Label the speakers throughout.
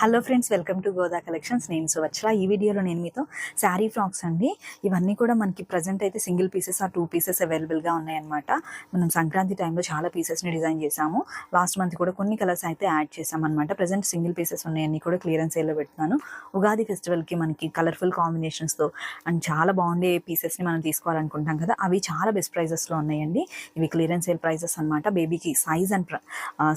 Speaker 1: Hello friends welcome to Goda collections నేను సువత్సల ఈ వీడియోలో నేను మీతో శారీ ఫ్రాక్స్ అండి. ఇవన్నీ కూడా మనకి ప్రజెంట్ అయితే సింగిల్ పీసెస్ ఆ టూ పీసెస్ అవైలబుల్గా ఉన్నాయన్నమాట. మనం సంక్రాంతి టైంలో చాలా పీసెస్ని డిజైన్ చేసాము లాస్ట్ మంత్ కూడా కొన్ని కలర్స్ అయితే యాడ్ చేసామన్నమాట ప్రజెంట్ సింగిల్ పీసెస్ ఉన్నాయన్నీ కూడా క్లియరెన్స్ సేల్లో పెడుతున్నాను. ఉగాది ఫెస్టివల్కి మనకి కలర్ఫుల్ కాంబినేషన్స్తో అండ్ చాలా బాగుండే పీసెస్ని మనం తీసుకోవాలనుకుంటాం కదా అవి చాలా బెస్ట్ ప్రైజెస్లో ఉన్నాయండి. ఇవి క్లియరెన్స్ సేల్ ప్రైజెస్ అనమాట బేబీకి సైజ్ అండ్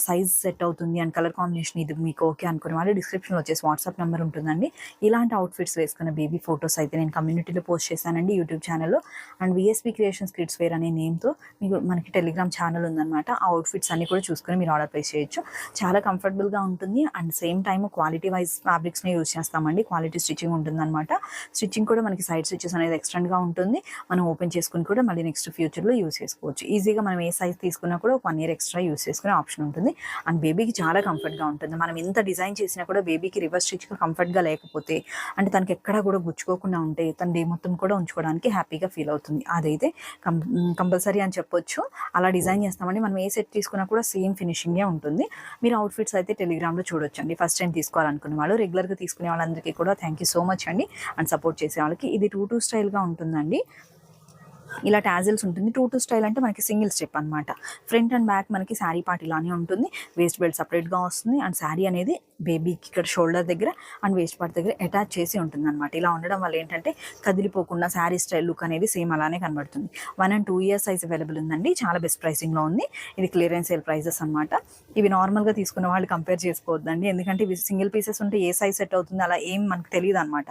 Speaker 1: సైజ్ సెట్ అవుతుంది అండ్ కలర్ కాంబినేషన్ ఇది మీకు ఓకే అనుకునే వాళ్ళు డిస్క్రిప్షన్లో వచ్చేసి వాట్సాప్ నెంబర్ ఉంటుందండి. ఇలాంటి అవుట్ఫిట్స్ వేసుకున్న బేబీ ఫొటోస్ అయితే నేను కమ్యూనిటీలో పోస్ట్ చేశానండి యూట్యూబ్ ఛానల్లో and VSP creations kids wear అనే నేమ్తో మీకు మనకి టెలిగ్రామ్ ఛానల్ ఉందన్నమాట. ఆ అవుట్ఫిట్స్ అన్ని కూడా చూసుకొని మీరు ఆర్డర్ ప్లేస్ చేయొచ్చు. చాలా కంఫర్టబుల్గా ఉంటుంది. And same time quality wise ఫ్యాబ్రిక్స్ని use చేస్తామండి. క్వాలిటీ స్టిచ్చింగ్ ఉంటుందన్నమాట. స్టిచ్చింగ్ కూడా మనకి సైడ్ స్టిచెస్ అనేది ఎక్స్టెండ్గా ఉంటుంది. మనం ఓపెన్ చేసుకుని కూడా మళ్ళీ నెక్స్ట్ ఫ్యూచర్లో యూస్ చేసుకోవచ్చు. ఈజీగా మనం ఏ సైజ్ తీసుకున్నా కూడా వన్ ఇయర్ ఎక్స్ట్రా యూస్ చేసుకునే ఆప్షన్ ఉంటుంది. అండ్ బేబీకి చాలా కంఫర్ట్గా ఉంటుంది. మనం ఎంత డిజైన్ చేసినా కూడా బేబీకి రివర్స్ స్టిచ్ కంఫర్ట్గా లేకపోతే అంటే తనకి ఎక్కడా కూడా గుచ్చుకోకుండా ఉంటే తన డే మొత్తం కూడా ఉంచుకోవడానికి హ్యాపీగా ఫీల్ అవుతుంది. అదైతే కం కంపల్సరీ అని చెప్పొచ్చు. అలా డిజైన్ చేస్తామండి. మనం ఏ సెట్ తీసుకున్నా కూడా సేమ్ ఫినిషింగే ఉంటుంది. మీరు అవుట్ఫిట్స్ అయితే టెలిగ్రామ్లో చూడొచ్చండి. ఫస్ట్ టైం తీసుకోవాలనుకునే వాళ్ళు రెగ్యులర్గా తీసుకునే వాళ్ళందరికీ కూడా థ్యాంక్ యూ సో మచ్ అండి. అండ్ సపోర్ట్ చేసే వాళ్ళకి. ఇది టూ టూ స్టైల్గా ఉంటుందండి. ఇలా టాజిల్స్ ఉంటుంది. టూ టూ స్టైల్ అంటే మనకి సింగిల్ స్టెప్ అనమాట ఫ్రంట్ అండ్ బ్యాక్ మనకి శారీ పార్ట్ ఇలానే ఉంటుంది. వేస్ట్ బెల్ట్ సపరేట్గా వస్తుంది. అండ్ శారీ అనేది బేబీకి ఇక్కడ షోల్డర్ దగ్గర అండ్ వేస్ట్ పార్ట్ దగ్గర అటాచ్ చేసి ఉంటుంది అనమాట ఇలా ఉండడం వల్ల ఏంటంటే కదిలిపోకుండా శారీ స్టైల్ లుక్ అనేది సేమ్ అలానే కనబడుతుంది. One and two years size available ఉందండి. చాలా బెస్ట్ ప్రైసింగ్లో ఉంది. ఇది క్లియరెన్స్ సేల్ ప్రైజెస్ అనమాట ఇవి నార్మల్గా తీసుకున్న వాళ్ళు కంపేర్ చేసుకోవద్దండి. ఎందుకంటే ఇవి సింగిల్ పీసెస్ ఉంటే ఏ సైజ్ సెట్ అవుతుంది అలా ఏం మనకు తెలియదు అనమాట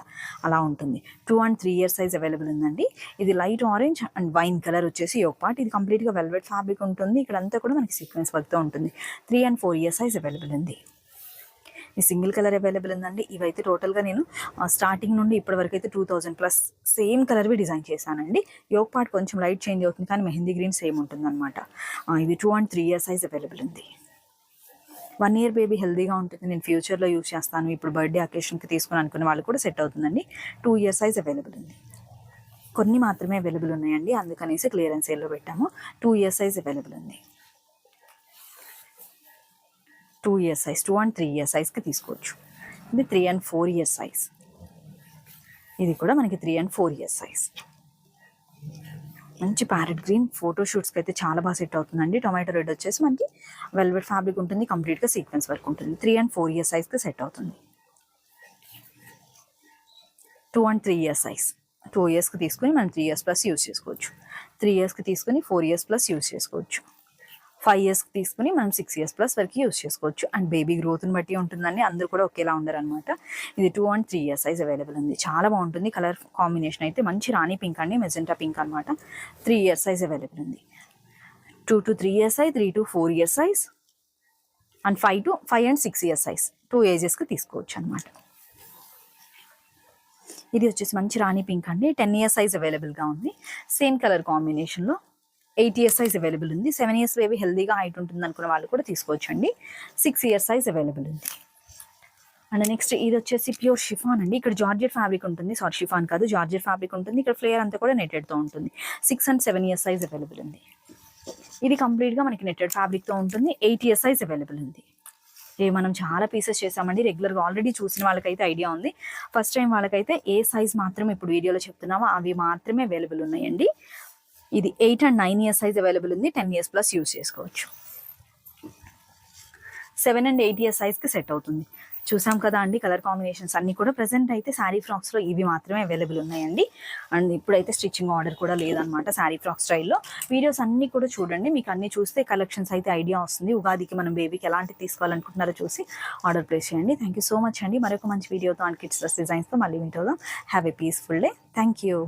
Speaker 1: అలా ఉంటుంది. Two and three years size available ఉందండి. ఇది light orange and wine colour వచ్చేసి ఒక పార్ట్ ఇది కంప్లీట్గా వెల్వెట్ ఫ్యాబ్రిక్ ఉంటుంది. ఇక్కడ అంతా కూడా మనకి సీక్వెన్స్ వర్క్తో ఉంటుంది. Three and four years size available ఉంది. ఈ సింగిల్ కలర్ అవైలబుల్ ఉందండి. ఇవైతే టోటల్గా నేను స్టార్టింగ్ నుండి ఇప్పటి వరకు అయితే టూ థౌజండ్ ప్లస్ సేమ్ కలర్వి డిజైన్ చేశానండి యోగ్ పార్ట్ కొంచెం లైట్ చేంజ్ అవుతుంది కానీ మెహందీ గ్రీన్ సేమ్ ఉంటుంది అనమాట ఇది two and three year size available ఉంది. వన్ ఇయర్ బేబీ హెల్దీగా ఉంటుంది. నేను ఫ్యూచర్లో యూస్ చేస్తాను. ఇప్పుడు బర్త్డే అకేషన్కి తీసుకుని అనుకునే వాళ్ళు కూడా సెట్ అవుతుందండి. టూ ఇయర్స్ సైజ్ అవైలబుల్ ఉంది. కొన్ని మాత్రమే అవైలబుల్ ఉన్నాయండి. అందుకనేసి క్లియరెన్స్ సేల్లో పెట్టాము. టూ ఇయర్స్ సైజ్ అవైలబుల్ ఉంది. Two years size two and three years సైజ్కి తీసుకోవచ్చు. ఇది three and four years size ఇది కూడా మనకి three and four years size మంచి ప్యారెట్ గ్రీన్ ఫోటో షూట్స్కి అయితే చాలా బాగా సెట్ అవుతుందండి. టొమాటో రెడ్ వచ్చేసి మనకి వెల్వెట్ ఫ్యాబ్రిక్ ఉంటుంది. కంప్లీట్గా సీక్వెన్స్ వర్క్ ఉంటుంది. త్రీ అండ్ ఫోర్ ఇయర్ సైజ్కి సెట్ అవుతుంది. Two and three years size two ఇయర్స్కి తీసుకుని మనం త్రీ ఇయర్స్ ప్లస్ యూస్ చేసుకోవచ్చు. త్రీ ఇయర్స్కి తీసుకుని ఫోర్ ఇయర్స్ ప్లస్ యూస్ చేసుకోవచ్చు. ఫైవ్ ఇయర్స్కి తీసుకుని మనం సిక్స్ ఇయర్స్ ప్లస్ వరకు యూస్ చేసుకోవచ్చు. అండ్ బేబీ గ్రోత్ని బట్టి ఉంటుందని అందరూ కూడా ఒకేలా ఉండరు అనమాట ఇది two and three years size available ఉంది. చాలా బాగుంటుంది. కలర్ కాంబినేషన్ అయితే మంచి రాణి పింక్ అండి మెజెంటా పింక్ అనమాట త్రీ ఇయర్స్ సైజ్ అవైలబుల్ ఉంది. Two to three years size three to four years size and five to five and six years size. Two ఏజెస్కి తీసుకోవచ్చు అనమాట ఇది వచ్చేసి మంచి రాణి పింక్ అండి. టెన్ ఇయర్స్ సైజ్ అవైలబుల్గా ఉంది. సేమ్ కలర్ కాంబినేషన్లో ఎయిట్ ఇయర్స్ సైజ్ అవైలబుల్ ఉంది. సెవెన్ ఇయర్స్ బేబీ హెల్దీగా హైట్ ఉంటుంది అనుకున్న వాళ్ళు కూడా తీసుకోవచ్చు అండి సిక్స్ ఇయర్స్ సైజ్ అవైలబుల్ ఉంది. అండ్ నెక్స్ట్ ఇది వచ్చేసి ప్యూర్ షిఫాన్ అండి. ఇక్కడ జార్జెట్ ఫ్యాబ్రిక్ ఉంటుంది. సారీ షిఫాన్ కాదు జార్జెట్ ఫ్యాబ్రిక్ ఉంటుంది. ఇక్కడ ఫ్లేయర్ అంతా కూడా నెట్టెడ్తో ఉంటుంది. Six and seven years size available ఉంది. ఇది కంప్లీట్గా మనకి నెట్టెడ్ ఫ్యాబ్రిక్తో ఉంటుంది. ఎయిట్ ఇయర్స్ సైజ్ అవైలబుల్ ఉంది. ఇవి మనం చాలా పీసెస్ చేసామండి. రెగ్యులర్గా ఆల్రెడీ చూసిన వాళ్ళకైతే ఐడియా ఉంది. ఫస్ట్ టైం వాళ్ళకైతే ఏ సైజ్ మాత్రమే ఇప్పుడు వీడియోలో చెప్తున్నామో అవి మాత్రమే అవైలబుల్ ఉన్నాయండి. ఇది eight and nine years size available ఉంది. టెన్ ఇయర్స్ ప్లస్ యూస్ చేసుకోవచ్చు. సెవెన్ అండ్ ఎయిట్ ఇయర్స్ సైజ్కి సెట్ అవుతుంది. చూసాం కదా అండి కలర్ కాంబినేషన్స్ అన్నీ కూడా ప్రజెంట్ అయితే శారీ ఫ్రాక్స్లో ఇవి మాత్రమే అవైలబుల్ ఉన్నాయండి. అండ్ ఇప్పుడైతే స్టిచ్చింగ్ ఆర్డర్ కూడా లేదనమాట శారీ ఫ్రాక్ స్టైల్లో. వీడియోస్ అన్నీ కూడా చూడండి. మీకు అన్నీ చూస్తే కలెక్షన్స్ అయితే ఐడియా వస్తుంది. ఉగాదికి మనం బేబీకి ఎలాంటి తీసుకోవాలనుకుంటున్నారో చూసి ఆర్డర్ ప్లేస్ చేయండి. థ్యాంక్ యూ సో మచ్ అండి. మరొక మంచి వీడియోతో అండ్ కిడ్స్ డ్రెస్ డిజైన్స్తో మళ్ళీ మీట్ అవుదాం have a peaceful day. Thank you